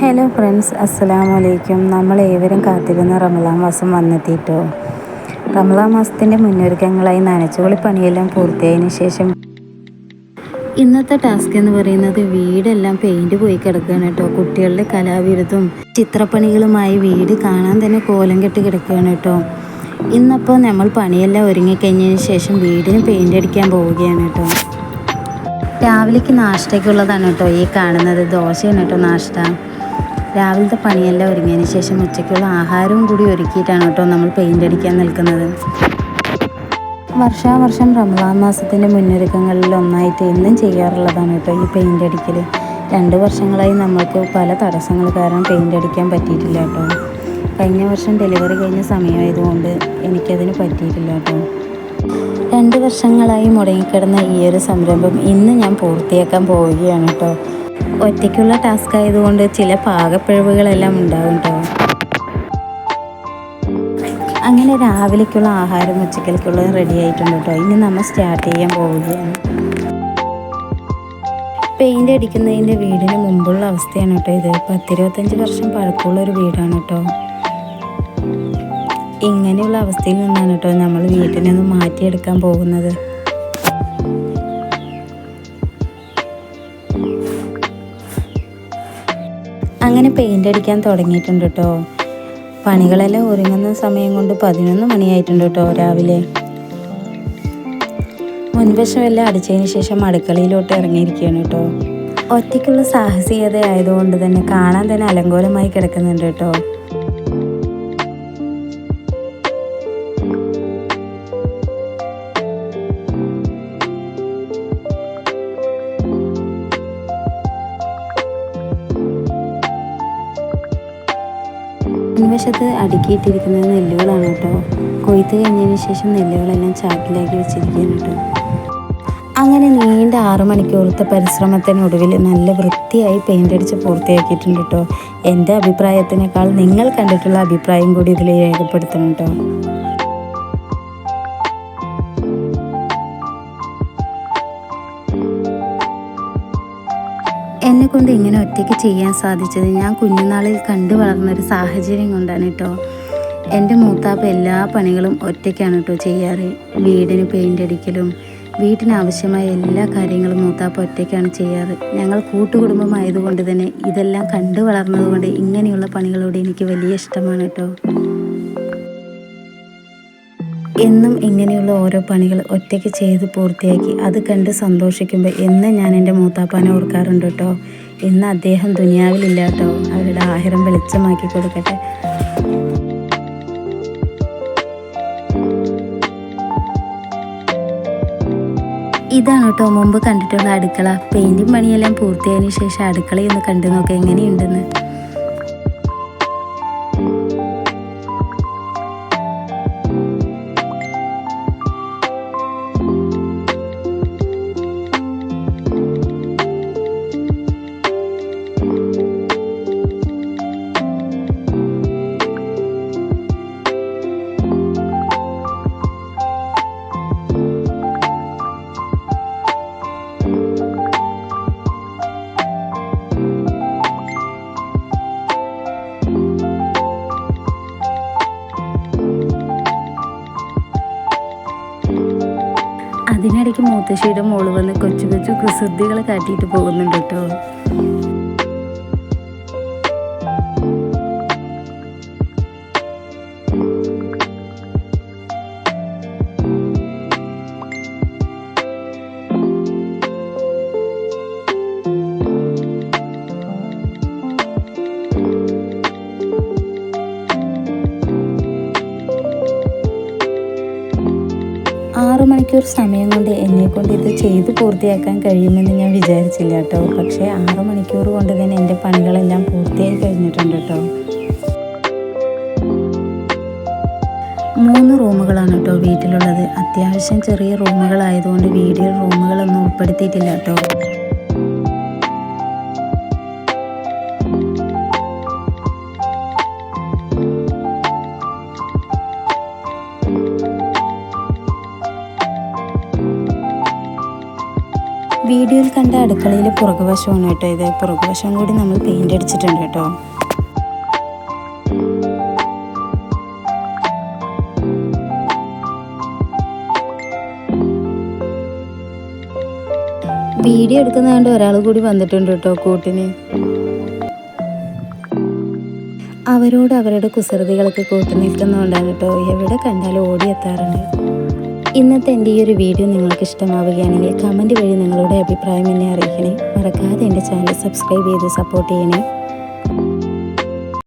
Hello friends അസ്സലാമു അലൈക്കും നമ്മൾ ഏവരും കാത്തിരുന്ന റമലാൻ മാസം വന്നെത്തിയിട്ടോ റമലാൻ മാസത്തിന്റെ മുന്നൊരുക്കങ്ങളായി നനച്ചുകൊളി പണിയെല്ലാം പൂർത്തിയായതിനു ശേഷം ഇന്നത്തെ ടാസ്ക് എന്ന് പറയുന്നത് വീടെല്ലാം പെയിന്റ് പോയി കിടക്കുകയാണ് കേട്ടോ. കുട്ടികളുടെ കലാവിരുദ്ധവും ചിത്രപ്പണികളുമായി വീട് കാണാൻ തന്നെ കോലം കെട്ടി കിടക്കുകയാണ് കേട്ടോ. ഇന്നപ്പോൾ നമ്മൾ പണിയെല്ലാം ഒരുങ്ങിക്കഴിഞ്ഞതിന് ശേഷം വീടിന് പെയിന്റ് അടിക്കാൻ പോവുകയാണ് കേട്ടോ. രാവിലേക്ക് നാഷ്ടയ്ക്കുള്ളതാണ് കേട്ടോ ഈ കാണുന്നത്. ദോശയാണ് കേട്ടോ നാഷ്ട. രാവിലത്തെ പണിയെല്ലാം ഒരുങ്ങിയതിന് ശേഷം ഉച്ചയ്ക്കുള്ള ആഹാരവും കൂടി ഒരുക്കിയിട്ടാണ് കേട്ടോ നമ്മൾ പെയിന്റ് അടിക്കാൻ നിൽക്കുന്നത്. വർഷാവർഷം റമദാൻ മാസത്തിന്റെ മുന്നൊരുക്കങ്ങളിൽ ഒന്നായിട്ട് എന്നും ചെയ്യാറുള്ളതാണ് കേട്ടോ ഈ പെയിന്റ് അടിക്കൽ രണ്ട് വർഷങ്ങളായി നമ്മൾക്ക് പല തടസ്സങ്ങൾ കാരണം പെയിന്റ് അടിക്കാൻ പറ്റിയിട്ടില്ല കേട്ടോ. കഴിഞ്ഞ വർഷം ഡെലിവറി കഴിഞ്ഞ സമയമായതുകൊണ്ട് എനിക്കതിന് പറ്റിയിട്ടില്ല കേട്ടോ. രണ്ട് വർഷങ്ങളായി മുടങ്ങിക്കിടന്ന ഈ ഒരു സംരംഭം ഇന്ന് ഞാൻ പൂർത്തിയാക്കാൻ പോവുകയാണ് കേട്ടോ. ഒറ്റയ്ക്കുള്ള ടാസ്ക് ആയതുകൊണ്ട് ചില പാകപ്പിഴവുകളെല്ലാം ഉണ്ടാവും കേട്ടോ അങ്ങനെ രാവിലേക്കുള്ള ആഹാരം ഉച്ചക്കലേക്കുള്ളതും റെഡി ആയിട്ടുണ്ട് കേട്ടോ ഇനി നമ്മൾ സ്റ്റാർട്ട് ചെയ്യാൻ പോവുകയാണ്. പെയിന്റ് അടിക്കുന്നതിന്റെ വീടിന് മുമ്പുള്ള അവസ്ഥയാണ് കേട്ടോ ഇത്. പത്തിരുപത്തഞ്ച് വർഷം പഴക്കമുള്ള ഒരു വീടാണ് കേട്ടോ ഇങ്ങനെയുള്ള അവസ്ഥയിൽ നിന്നാണ് കേട്ടോ നമ്മൾ വീട്ടിൽ നിന്ന് മാറ്റിയെടുക്കാൻ പോകുന്നത്. പെയിന്റ് അടിക്കാൻ തുടങ്ങിയിട്ടുണ്ട് കേട്ടോ പണികളെല്ലാം ഒരുങ്ങുന്ന സമയം കൊണ്ട് പതിനൊന്ന് മണിയായിട്ടുണ്ട് കേട്ടോ രാവിലെ. മുൻവശം എല്ലാം അടിച്ചതിന് ശേഷം അടുക്കളയിലോട്ട് ഇറങ്ങിയിരിക്കുകയാണ് കേട്ടോ ഒറ്റയ്ക്കുള്ള സാഹസികത ആയതുകൊണ്ട് തന്നെ കാണാൻ തന്നെ അലങ്കോലമായി കിടക്കുന്നുണ്ട് കേട്ടോ മുൻവശത്ത് അടുക്കിയിട്ടിരിക്കുന്നത് നെല്ലുകളാണ് കേട്ടോ. കൊയ്ത്ത് കഴിഞ്ഞതിന് ശേഷം നെല്ലുകളെല്ലാം ചാക്കിലാക്കി വെച്ചിരിക്കുകയാണ് കേട്ടോ. അങ്ങനെ നീണ്ട ആറു മണിക്കൂറത്തെ പരിശ്രമത്തിനൊടുവിൽ നല്ല വൃത്തിയായി പെയിന്റ് അടിച്ച് പൂർത്തിയാക്കിയിട്ടുണ്ട് കേട്ടോ. എന്റെ അഭിപ്രായത്തിനേക്കാൾ നിങ്ങൾ കണ്ടിട്ടുള്ള അഭിപ്രായം കൂടി ഇതിൽ രേഖപ്പെടുത്തണം കേട്ടോ. എന്നെ കൊണ്ട് ഇങ്ങനെ ഒറ്റയ്ക്ക് ചെയ്യാൻ സാധിച്ചത് ഞാൻ കുഞ്ഞുനാളിൽ കണ്ടു വളർന്നൊരു സാഹചര്യം കൊണ്ടാണ് കേട്ടോ എന്റെ മൂത്താപ്പ എല്ലാ പണികളും ഒറ്റയ്ക്കാണ് കേട്ടോ ചെയ്യാറ്. വീടിന് പെയിന്റ് അടിക്കലും വീട്ടിനാവശ്യമായ എല്ലാ കാര്യങ്ങളും മൂത്താപ്പ ഒറ്റയ്ക്കാണ് ചെയ്യാറ്. ഞങ്ങൾ കൂട്ടുകുടുംബമായതുകൊണ്ട് തന്നെ ഇതെല്ലാം കണ്ടു വളർന്നതുകൊണ്ട് ഇങ്ങനെയുള്ള പണികളോട് എനിക്ക് വലിയ ഇഷ്ടമാണ് കേട്ടോ എന്നും ഇങ്ങനെയുള്ള ഓരോ പണികൾ ഒറ്റയ്ക്ക് ചെയ്ത് പൂർത്തിയാക്കി അത് കണ്ട് സന്തോഷിക്കുമ്പോൾ എന്നും ഞാൻ എന്റെ മൂത്താപ്പാനെ ഓർക്കാറുണ്ട് കേട്ടോ. ഇന്ന് അദ്ദേഹം ദുനിയാവിലില്ല കേട്ടോ അവരുടെ ആഹാരം വെളിച്ചമാക്കി കൊടുക്കട്ടെ. ഇതാണ് കേട്ടോ മുമ്പ് കണ്ടിട്ടുള്ള അടുക്കള. പെയിന്റിങ് പണിയെല്ലാം പൂർത്തിയായതിനു ശേഷം അടുക്കളയൊന്ന് കണ്ടു നോക്കാം എങ്ങനെയുണ്ടെന്ന്. അതിനിടയ്ക്ക് മൂത്തശ്ശിയുടെ മോൾ വന്ന് കൊച്ചു കൊച്ചു കുസൃതികൾ കാട്ടിയിട്ട് പോകുന്നുണ്ട് കേട്ടോ. മണിക്കൂർ സമയം കൊണ്ട് എന്നെ കൊണ്ട് ഇത് ചെയ്ത് പൂർത്തിയാക്കാൻ കഴിയുമെന്ന് ഞാൻ വിചാരിച്ചില്ല കേട്ടോ. പക്ഷേ ആറു മണിക്കൂർ കൊണ്ട് തന്നെ എന്റെ പണികളെല്ലാം പൂർത്തിയായി കഴിഞ്ഞിട്ടുണ്ട് കേട്ടോ. മൂന്ന് റൂമുകളാണ് കേട്ടോ വീട്ടിലുള്ളത്. അത്യാവശ്യം ചെറിയ റൂമുകളായതുകൊണ്ട് വീഡിയോ റൂമുകളൊന്നും ഉൾപ്പെടുത്തിയിട്ടില്ല കേട്ടോ. വീഡിയോയിൽ കണ്ട അടുക്കളയിലെ പുറകുവശമാണ് കേട്ടോ ഇത്. പുറകുവശം കൂടി നമ്മൾ പെയിന്റ് അടിച്ചിട്ടുണ്ട് കേട്ടോ. വീഡിയോ എടുക്കുന്ന കണ്ട് ഒരാൾ കൂടി വന്നിട്ടുണ്ട് കേട്ടോ കൂട്ടിന്. അവരോട് അവരുടെ കുസൃതികളൊക്കെ കൂട്ടി നിൽക്കുന്നതുകൊണ്ടാണ് കേട്ടോ. എവിടെ കണ്ടാലും ഓടിയെത്താറുണ്ട് ഇന്നത്തെ എന്റെ ഈ ഒരു വീഡിയോ നിങ്ങൾക്ക് ഇഷ്ടമാവുകയാണെങ്കിൽ കമന്റ് വഴി നിങ്ങളുടെ അഭിപ്രായം എന്നെ അറിയിക്കണേ. മറക്കാതെ എന്റെ ചാനൽ സബ്സ്ക്രൈബ് ചെയ്ത് സപ്പോർട്ട് ചെയ്യണേ.